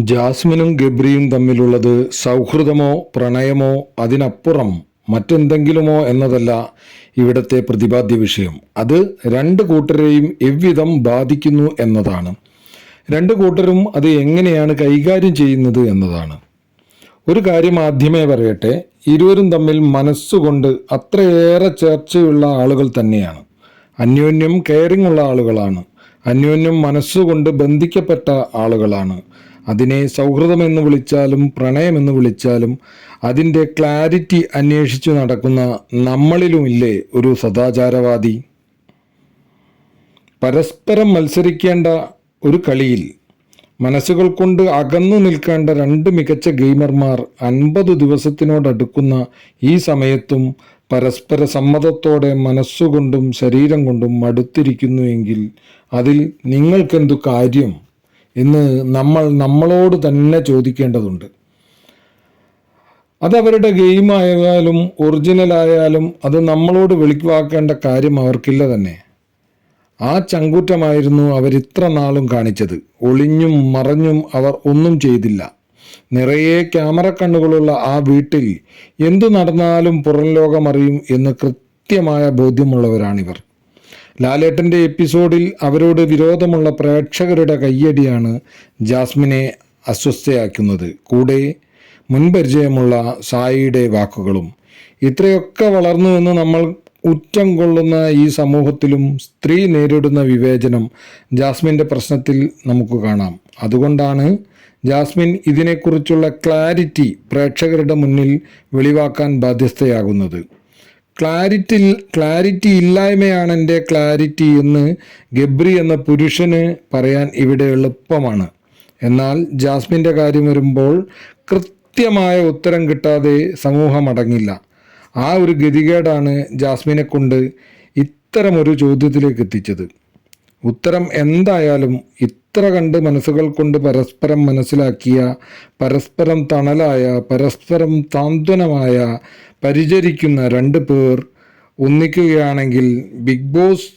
ജാസ്മിനും ഗബ്രിയും തമ്മിലുള്ളത് സൗഹൃദമോ പ്രണയമോ അതിനപ്പുറം മറ്റെന്തെങ്കിലുമോ എന്നതല്ല ഇവിടത്തെ പ്രതിപാദ്യ വിഷയം. അത് രണ്ട് കൂട്ടരെയും എவ்விധം ബാധിക്കുന്നു എന്നതാണ്. രണ്ട് കൂട്ടരും അത് എങ്ങനെയാണ് കൈകാര്യം ചെയ്യുന്നത് എന്നതാണ്. ഒരു കാര്യം ആദ്യമേ പറയട്ടെ. ഇരുവരും തമ്മിൽ മനസ്സുകൊണ്ട് അത്രയേറെ ചർച്ചയുള്ള ആളുകൾ തന്നെയാണ്. അന്യോന്യം കെയറിംഗ് ഉള്ള ആളുകളാണ്. അന്യോന്യം മനസ്സുകൊണ്ട് ബന്ധിക്കപ്പെട്ട ആളുകളാണ്. അതിനെ സൗഹൃദമെന്ന് വിളിച്ചാലും പ്രണയമെന്ന് വിളിച്ചാലും അതിന്റെ ക്ലാരിറ്റി അന്വേഷിച്ചു നടക്കുന്ന നമ്മളിലുമില്ലേ ഒരു സദാചാരവാദി? പരസ്പരം മത്സരിക്കേണ്ട ഒരു കളിയിൽ മനസ്സുകൾ കൊണ്ട് അകന്നു നിൽക്കേണ്ട രണ്ട് മികച്ച ഗെയിമർമാർ അൻപത് ദിവസത്തിനോടടുക്കുന്ന ഈ സമയത്തും പരസ്പര സമ്മതത്തോടെ മനസ്സുകൊണ്ടും ശരീരം കൊണ്ടും മടുത്തിരിക്കുന്നുവെങ്കിൽ അതിൽ നിങ്ങൾക്കെന്തു കാര്യം? എന്ന് നമ്മൾ നമ്മളോട് തന്നെ ചോദിക്കേണ്ടതുണ്ട്. അതവരുടെ അവരുടെ ഗെയിം ആയാലും ഒറിജിനൽ ആയാലും അത് നമ്മളോട് വിളിക്കുവാക്കേണ്ട കാര്യം അവർക്കില്ല തന്നെ. ആ ചങ്കൂറ്റമായിരുന്നു അവരിത്ര നാളും കാണിച്ചത്. ഒളിഞ്ഞും മറഞ്ഞും അവർ ഒന്നും ചെയ്തില്ല. നിറയെ ക്യാമറ കണ്ണുകളുള്ള ആ വീട്ടിൽ എന്തു നടന്നാലും പുറം ലോകമറിയും എന്ന് കൃത്യമായ ബോധ്യമുള്ളവരാണിവർ. ലാലേട്ടന്റെ എപ്പിസോഡിൽ അവരോട് വിരോധമുള്ള പ്രേക്ഷകരുടെ കയ്യടിയാണ് ജാസ്മിനെ അസ്വസ്ഥയാക്കുന്നത്. കൂടെ മുൻപരിചയമുള്ള സായിയുടെ വാക്കുകളും. ഇത്രയൊക്കെ വളർന്നു എന്ന് നമ്മൾ ഉറ്റം കൊള്ളുന്ന ഈ സമൂഹത്തിലും സ്ത്രീ നേരിടുന്ന വിവേചനം ജാസ്മിന്റെ പ്രശ്നത്തിൽ നമുക്ക് കാണാം. അതുകൊണ്ടാണ് ജാസ്മിൻ ഇതിനെക്കുറിച്ചുള്ള ക്ലാരിറ്റി പ്രേക്ഷകരുടെ മുന്നിൽ വെളിവാക്കാൻ ബാധ്യസ്ഥയാകുന്നത്. ക്ലാരിറ്റി ക്ലാരിറ്റി ഇല്ലായ്മയാണ് എന്റെ ക്ലാരിറ്റി എന്ന് ഗബ്രി എന്ന പുരുഷന് പറയാൻ ഇവിടെ എളുപ്പമാണ്. എന്നാൽ ജാസ്മിന്റെ കാര്യം വരുമ്പോൾ കൃത്യമായ ഉത്തരം കിട്ടാതെ സമൂഹം അടങ്ങില്ല. ആ ഒരു ഗതികേടാണ് ജാസ്മിനെ കൊണ്ട് ഇത്തരമൊരു ചോദ്യത്തിലേക്ക് എത്തിച്ചത്. ഉത്തരം എന്തായാലും ഇത്ര കണ്ട് മനസ്സുകൾ കൊണ്ട് പരസ്പരം മനസ്സിലാക്കിയ പരസ്പരം തണലായ പരസ്പരം സാന്ത്വനമായ പരിചരിക്കുന്ന രണ്ട് പേർ ഒന്നിക്കുകയാണെങ്കിൽ ബിഗ് ബോസ്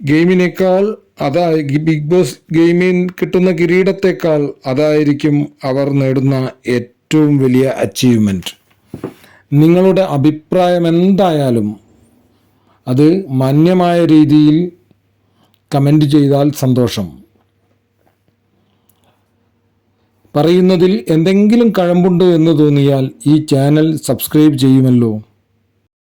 ഗെയിമിനേക്കാൾ അതായി ബിഗ് ബോസ് ഗെയിമിൽ കിട്ടുന്ന കിരീടത്തേക്കാൾ അതായിരിക്കും അവർ നേടുന്ന ഏറ്റവും വലിയ അച്ചീവ്മെന്റ് നിങ്ങളുടെ അഭിപ്രായം എന്തായാലും അത് മാന്യമായ രീതിയിൽ കമന്റ് ചെയ്താൽ സന്തോഷം. പറയുന്നതിൽ എന്തെങ്കിലും കഴമ്പുണ്ട് എന്ന് തോന്നിയാൽ ഈ ചാനൽ സബ്സ്ക്രൈബ് ചെയ്യുമല്ലോ.